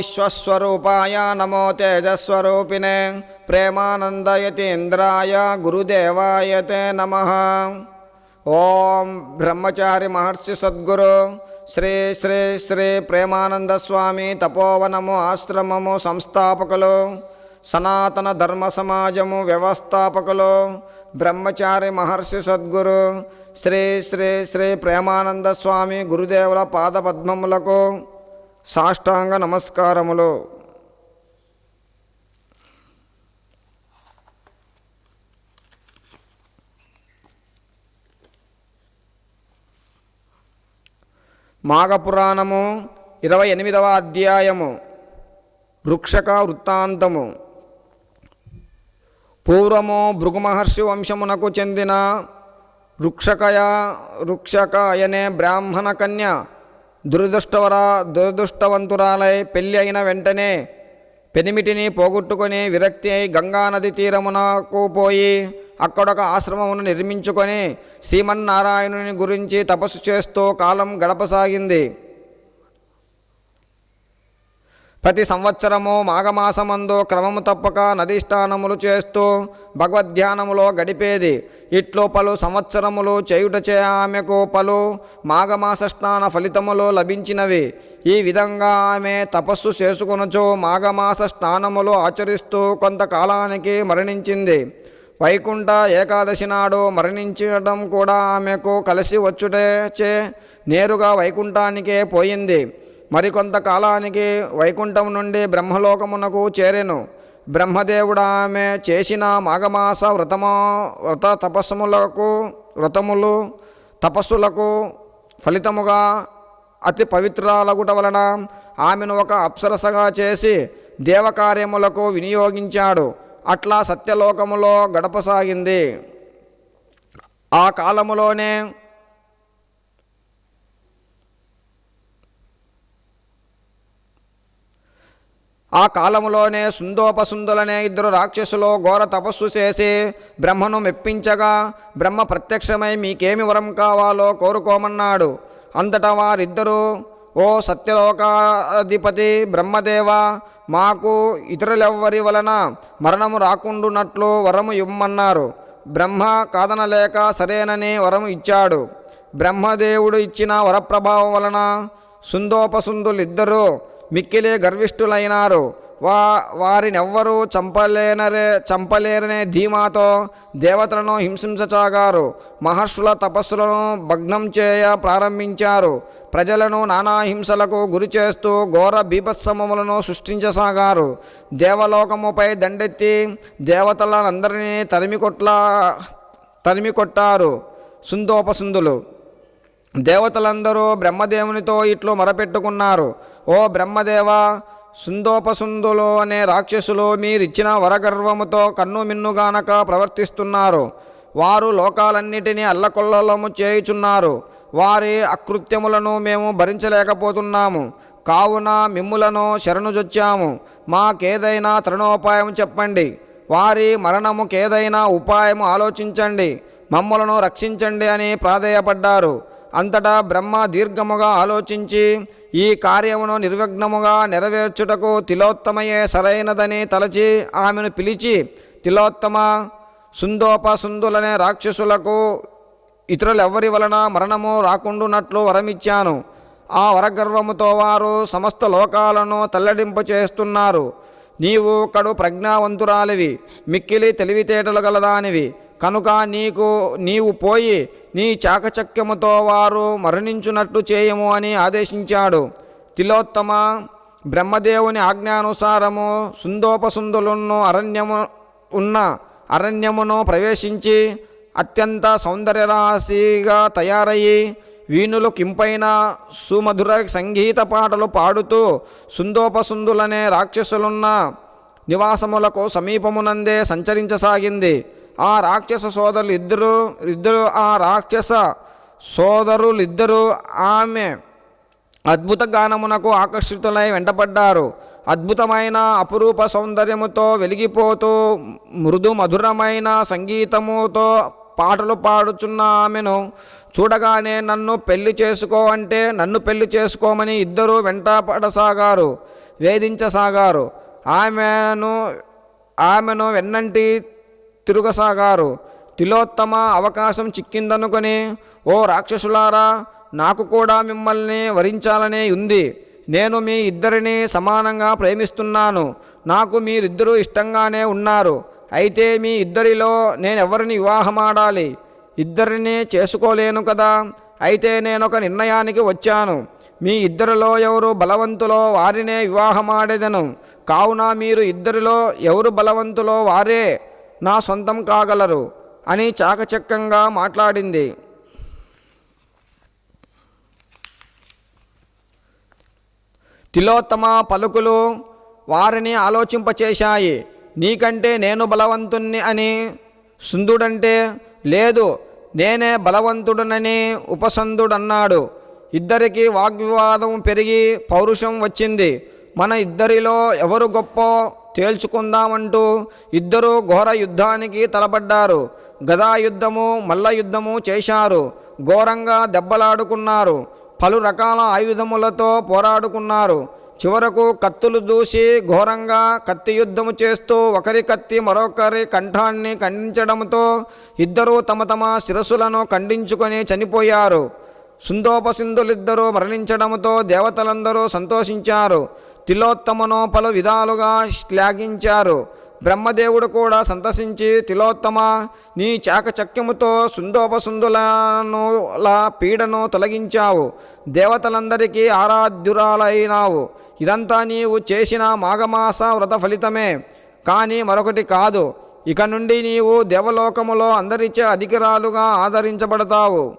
విశ్వస్వరూపాయ నమో తేజస్వరూపిణే ప్రేమానందయతీంద్రాయ గురుదేవాయ తే నమ ఓం బ్రహ్మచారి మహర్షి సద్గురు శ్రీ శ్రీ శ్రీ ప్రేమానంద స్వామి తపోవనము ఆశ్రమము సంస్థాపకులు సనాతన ధర్మ సమాజము వ్యవస్థాపకులు బ్రహ్మచారి మహర్షి సద్గురు శ్రీ శ్రీ శ్రీ ప్రేమానంద స్వామి గురుదేవుల పాదపద్మములకు సాష్టాంగ నమస్కారములో. మాఘపురాణము ఇరవై ఎనిమిదవ అధ్యాయము. వృక్షక వృత్తాంతము. పూర్వము భృగుమహర్షి వంశమునకు చెందిన వృక్షకయ వృక్షక అనే బ్రాహ్మణ కన్య దురదృష్టవర దురదృష్టవంతురాలై పెళ్ళి అయిన వెంటనే పెనిమిటిని పోగొట్టుకొని విరక్తి అయి గంగానది తీరమునకు పోయి అక్కడొక ఆశ్రమమును నిర్మించుకొని శ్రీమన్నారాయణుని గురించి తపస్సు చేస్తూ కాలం గడపసాగింది. ప్రతి సంవత్సరము మాఘమాసమందు క్రమము తప్పక నదిష్టానములు చేస్తూ భగవద్ధ్యానములో గడిపేది. ఇట్లు పలు సంవత్సరములు చేయుటచే ఆమెకు పలు మాఘమాస స్నాన ఫలితములు లభించినవి. ఈ విధంగా ఆమె తపస్సు చేసుకొనుచు మాఘమాస స్నానములు ఆచరిస్తూ కొంతకాలానికి మరణించింది. వైకుంఠ ఏకాదశి నాడు మరణించడం కూడా ఆమెకు కలిసి వచ్చుటే చే నేరుగా వైకుంఠానికే పోయింది. మరికొంతకాలానికి వైకుంఠం నుండి బ్రహ్మలోకమునకు చేరెను. బ్రహ్మదేవుడు ఆమె చేసిన మాఘమాస వ్రతమా వ్రత తపస్సుములకు వ్రతములు తపస్సులకు ఫలితముగా అతి పవిత్రాలగుట వలన ఆమెను ఒక అప్సరసగా చేసి దేవకార్యములకు వినియోగించాడు. అట్లా సత్యలోకములో గడపసాగింది. ఆ కాలములోనే ఆ కాలములోనే సుందోపసుందులనే ఇద్దరు రాక్షసులు ఘోర తపస్సు చేసి బ్రహ్మను మెప్పించగా బ్రహ్మ ప్రత్యక్షమై మీకేమి వరం కావాలో కోరుకోమన్నాడు. అంతటా వారిద్దరూ ఓ సత్యలోకాధిపతి బ్రహ్మదేవ మాకు ఇతరులెవ్వరి వలన మరణము రాకుండునట్లు వరము ఇవ్వమన్నారు. బ్రహ్మ కాదనలేక సరేనని వరము ఇచ్చాడు. బ్రహ్మదేవుడు ఇచ్చిన వరప్రభావం వలన సుందోపసుందులిద్దరూ మిక్కిలి గర్విష్ఠులైనారు. వా వారినెవ్వరూ చంపలేనరే చంపలేరనే ధీమాతో దేవతలను హింసించసాగారు మహర్షుల తపస్సులను భగ్నం చేయ ప్రారంభించారు. ప్రజలను నానా హింసలకు గురి చేస్తూ ఘోర బీభత్సమములను సృష్టించసాగారు. దేవలోకముపై దండెత్తి దేవతలనందరినీ తరిమికొట్లా తరిమికొట్టారు సుందోపసుందులు దేవతలందరూ బ్రహ్మదేవునితో ఇట్లు మొరపెట్టుకున్నారు. ఓ బ్రహ్మదేవ సుందోపసుందులు అనే రాక్షసులు మీరిచ్చిన వరగర్వముతో కన్ను మిన్నుగానక ప్రవర్తిస్తున్నారు. వారు లోకాలన్నిటినీ అల్లకొల్లలము చేయుచున్నారు. వారి అకృత్యములను మేము భరించలేకపోతున్నాము. కావున మిమ్ములను శరణుజొచ్చాము. మాకేదైనా తరుణోపాయం చెప్పండి. వారి మరణముకేదైనా ఉపాయము ఆలోచించండి. మమ్మలను రక్షించండి అని ప్రాధేయపడ్డారు. అంతటా బ్రహ్మ దీర్ఘముగా ఆలోచించి ఈ కార్యమును నిర్విఘ్నముగా నెరవేర్చుటకు తిలోత్తమయే సరైనదని తలచి ఆమెను పిలిచి తిలోత్తమ సుందోపసుందులనే రాక్షసులకు ఇతరులెవ్వరి వలన మరణము రాకుండునట్లు వరమిచ్చాను. ఆ వరగర్వముతో వారు సమస్త లోకాలను తల్లడింప చేస్తున్నారు. నీవు కడు ప్రజ్ఞావంతురాలివి. మిక్కిలి తెలివితేటలు గలదానివి. కనుక నీకు నీవు పోయి నీ చాకచక్యముతో వారు మరణించున్నట్లు చేయము అని ఆదేశించాడు. తిలోత్తమ బ్రహ్మదేవుని ఆజ్ఞానుసారము సుందోపసుందులను అరణ్యము ఉన్న అరణ్యమును ప్రవేశించి అత్యంత సౌందర్యరాశిగా తయారయ్యి వీణులు కింపైన సుమధుర సంగీత పాటలు పాడుతూ సుందోపసుందులనే రాక్షసులున్న నివాసములకు సమీపమునందే సంచరించసాగింది. ఆ రాక్షస సోదరులు ఇద్దరు ఇద్దరు ఆ రాక్షస సోదరులిద్దరూ ఆమె అద్భుత గానమునకు ఆకర్షితులై వెంటపడ్డారు. అద్భుతమైన అపురూప సౌందర్యముతో వెలిగిపోతూ మృదు మధురమైన సంగీతముతో పాటలు పాడుచున్న ఆమెను చూడగానే నన్ను పెళ్ళి చేసుకో అంటే నన్ను పెళ్ళి చేసుకోమని ఇద్దరూ వెంటపడసాగారు వేధించసాగారు. ఆమెను ఆమెను వెన్నంటి తిరగసాగారు. తిలోత్తమ అవకాశం చిక్కిందనుకొని ఓ రాక్షసులారా నాకు కూడా మిమ్మల్ని వరించాలనే ఉంది. నేను మీ ఇద్దరిని సమానంగా ప్రేమిస్తున్నాను. నాకు మీరిద్దరూ ఇష్టంగానే ఉన్నారు. అయితే మీ ఇద్దరిలో నేను ఎవరిని వివాహమాడాలి? ఇద్దరిని చేసుకోలేను కదా. అయితే నేను ఒక నిర్ణయానికి వచ్చాను. మీ ఇద్దరిలో ఎవరు బలవంతులో వారినే వివాహమాడేదను. కావున మీరు ఇద్దరిలో ఎవరు బలవంతులో వారే? నా సొంతం కాగలరు అని చాకచక్యంగా మాట్లాడింది. తిలోత్తమ పలుకులు వారిని ఆలోచింపచేశాయి. నీకంటే నేను బలవంతుణ్ణి అని సుందుడంటే లేదు నేనే బలవంతుడనని ఉపసందుడన్నాడు. ఇద్దరికి వాగ్వివాదం పెరిగి పౌరుషం వచ్చింది. మన ఇద్దరిలో ఎవరు గొప్ప తేల్చుకుందామంటూ ఇద్దరూ ఘోర యుద్ధానికి తలపడ్డారు. గదా యుద్ధము మల్ల యుద్ధము చేశారు. ఘోరంగా దెబ్బలాడుకున్నారు. పలు రకాల ఆయుధములతో పోరాడుకున్నారు. చివరకు కత్తులు దూసి ఘోరంగా కత్తి యుద్ధము చేస్తూ ఒకరి కత్తి మరొకరి కంఠాన్ని ఖండించడంతో ఇద్దరూ తమ తమ శిరస్సులను ఖండించుకొని చనిపోయారు. సుందోపసింధులిద్దరూ మరణించడంతో దేవతలందరూ సంతోషించారు. తిలోత్తమను పలు విధాలుగా శ్లాఘించారు. బ్రహ్మదేవుడు కూడా సంతసించి తిలోత్తమ నీ చాకచక్యముతో సుందోపసుందులనుల పీడను తొలగించావు. దేవతలందరికీ ఆరాధ్యురాలైనావు. ఇదంతా నీవు చేసిన మాఘమాస వ్రత ఫలితమే. కానీ మరొకటి కాదు. ఇక నుండి నీవు దేవలోకములో అందరిచే అధికరాలుగా ఆదరించబడతావు.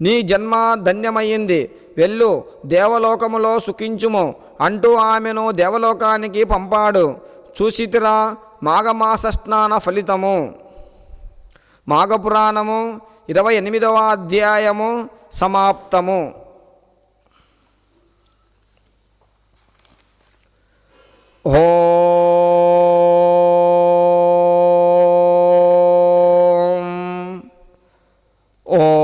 నీ జన్మ ధన్యమయ్యింది వెళ్ళు దేవలోకములో సుఖించుము అంటూ ఆమెను దేవలోకానికి పంపాడు. చూసితిరా మాఘమాస స్నాన ఫలితము. మాఘపురాణము ఇరవై ఎనిమిదవ అధ్యాయము సమాప్తము. ఓ ఓ